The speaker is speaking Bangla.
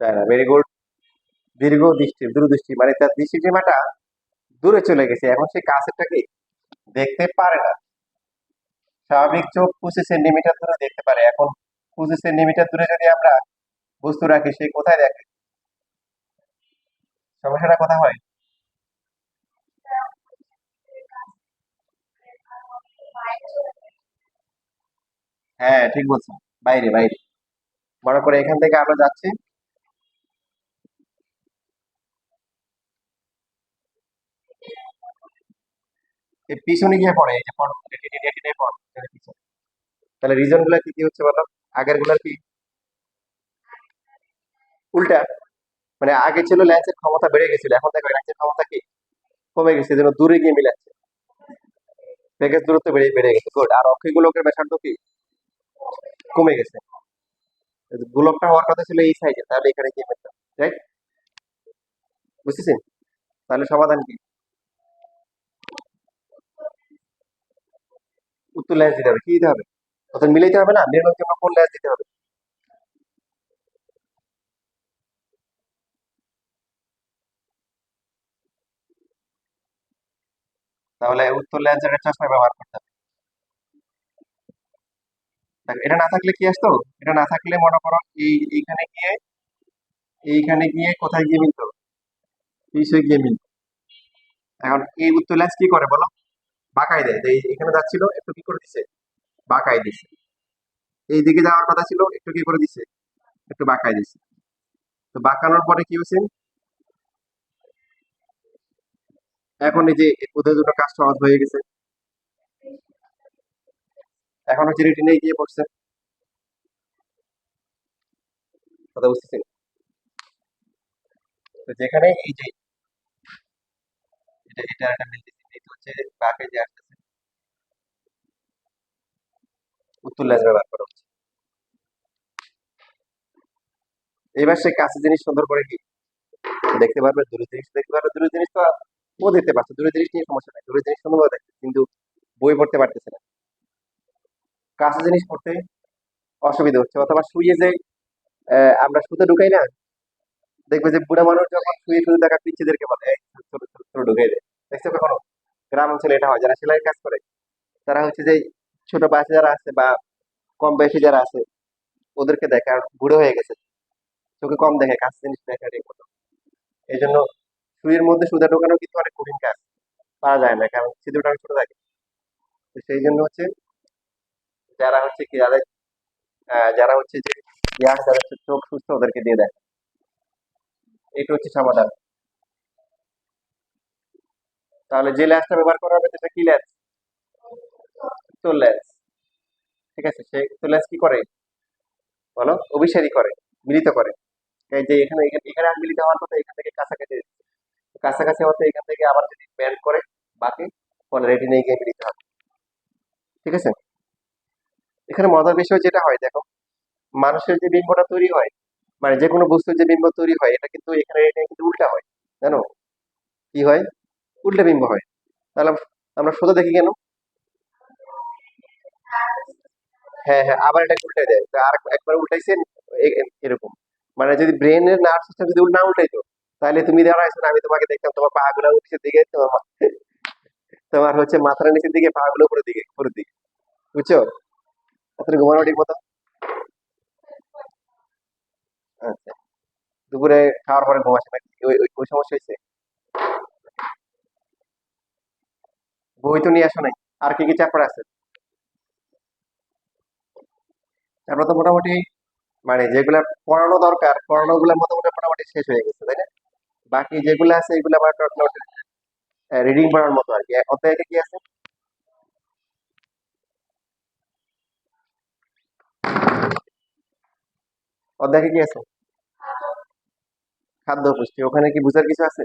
যায় না ভেরি গুড দীর্ঘ দৃষ্টি, দূরদৃষ্টি মানে তার দৃষ্টিসীমাটা দূরে চলে গেছে। এখন সে কাছেরটাকে দেখতে পারে না। স্বাভাবিক চোখ পঁচিশ সেন্টিমিটার দূরে দেখতে পারে। এখন পঁচিশ সেন্টিমিটার দূরে যদি আমরা বস্তু রাখি, সে কোথায় দেখে? সমস্যাটা কোথায় হয়? হ্যাঁ ঠিক বলছো বাইরে বাইরে। মনে করে এখান থেকে আমরা যাচ্ছি। পিছনে গিয়ে পড়ে যে তাহলে রিজনগুলা কি কি হচ্ছে বলো আগেরগুলার কি উল্টা মানে আগে ছিল ল্যান্সের ক্ষমতা বেড়ে গেছিল এখন দেখো ল্যান্সের ক্ষমতা কি কমে গেছে যেন দূরে গিয়ে মিলাচ্ছে প্যাকেজ দূরত্ব বেড়ে বেড়ে গেছে গুড আর অক্ষয় গোলকের ব্যাসার্ধ কি কমে গেছে গোলকটা হওয়ার কথা ছিল এই সাইজে তাহলে এখানে গিয়ে রাইট বুঝতেছেন তাহলে সমাধান কি উত্তর ল্যান্স দিতে হবে, কি দিতে হবে? অর্থাৎ মিলাইতে হবে না? মেরুনোর জন্য কোন ল্যান্স দিতে হবে? তাহলে উত্তর ল্যান্সের চশমা ব্যবহার করতে হবে। এটা না থাকলে কি আসতো? এটা না থাকলে মনে করো এই, এইখানে গিয়ে এইখানে গিয়ে কোথায় গিয়ে মিলতো? পিছিয়ে গিয়ে মিলতো। এখন এই উত্তর ল্যান্স কি করে বলো? বাঁকাই দেয়। তো এখানে যাচ্ছিল, একটু কি করে দিছে? বাঁকাই দিছে। এই দিকে যাওয়ার কথা ছিল, একটু কি করে দিছে? একটু বাঁকাই দিছে। তো বাঁকানোর পরে কি হয়েছে? এখন এই যে ওদের দুটো কাজ সহজ হয়ে গেছে। এখন হচ্ছে রিটিনে গিয়ে পড়ছে। কথা বুঝতেছেন তো যেখানে এই যে, এটা এটা একটা হচ্ছে বাঁকে যে আসতেছে। উত্তর লেজ ব্যবহার করা হচ্ছে। এবার সে কাছে জিনিস সুন্দর করে কি? দেখতে পারবে দূরের জিনিস দেখতে পারবে দূরের জিনিস তো ও দেখতে পাচ্ছে দূরের জিনিস নিয়ে সমস্যা নাই দূরের জিনিস দেখতে কিন্তু বই পড়তে পারতেছে না। কাছে জিনিস পড়তে অসুবিধা হচ্ছে অথবা শুয়ে যে আমরা শুতে ঢুকাই না দেখবে যে বুড়া মানুষ যখন শুয়ে শুয়ে দেখা পিচ্ছিদেরকে বলে "এই, ছোট ছোট ছোট ঢুকাই দেয় দেখছ কখনো? গ্রাম অঞ্চলে এটা হয়, যারা সেলাই কাজ করে, তারা হচ্ছে যে ছোট বাচ্চা যারা আছে বা কম বয়সী যারা আছে, ওদেরকে দেখে আর বুড়ো হয়ে গেছে। চোখে কম দেখে কাজ জিনিস দেখে ঠিক মতো। এই জন্য শুয়ের মধ্যে সুদা ঢোকানো কিন্তু অনেক কঠিন কাজ। পাওয়া যায় না, কারণ ছিদ্রটা অনেক ছোট থাকে। তো সেই জন্য হচ্ছে যারা হচ্ছে কি, যাদের যারা হচ্ছে যে চোখ সুস্থ, ওদেরকে দিয়ে দেয়। এটা হচ্ছে সমাধান। তাহলে যে ল্যান্সটা ব্যবহার করা হবে সেটা কি ল্যান্স উত্তর ল্যান্স ঠিক আছে, সে উত্তর ল্যান্স কি করে? বলো, অভিসারী করে, মিলিত করে। এই যে এখানে এখানে মিলিত হওয়ার কথা এখান থেকে কাছাকাছি কাছাকাছি হতে এখান থেকে আবার যদি ব্যান্ড করে, বাকি পরে রেটিনে গিয়ে মিলিত হবে। ঠিক আছে? এখানে মজার বিষয় যেটা হয়, দেখো, মানুষের যে বিম্বটা তৈরি হয় মানে যে কোনো বস্তুর যে বিম্ব তৈরি হয়, এটা কিন্তু এখানে এটা কিন্তু উল্টা হয়। জানো? কি হয়? উল্টা বিম্ব হয়। তাহলে আমরা সোজা দেখি কেন? হ্যাঁ হ্যাঁ আবার এটা উল্টে দেয়। আর একবার এ- এরকম। মানে যদি ব্রেনের নার্ভ সিস্টেম যদি না উল্টাইতো, তাহলে তুমি দাঁড়াইছো আমি তোমাকে দেখতাম, তোমার পা গুলো নিচের দিকে, তোমার তোমার হচ্ছে মাথার নিচের দিকে পা গুলো উপরের দিকে উপরের দিকে। বুঝছ? তাহলে ঘুমানো ঠিক মতো। আচ্ছা। দুপুরে খাওয়ার পরে ঘুম আসে নাকি? ওই ওই সমস্যা হয়েছে? বই তো নিয়ে আসো নাই। আর কি কি চ্যাপ্টার আছে? তারপর তো মোটামুটি মানে যেগুলা পড়ানো দরকার পড়ানো গুলা মোটামুটি মোটামুটি শেষ হয়ে গেছে, তাই না? বাকি যেগুলো আছে, এগুলো আবার রিডিং পড়ার মতো আর কি। অধ্যায় কি আছে? অধ্যায় কি আছে? খাদ্য পুষ্টি। ওখানে কি বুঝার কিছু আছে?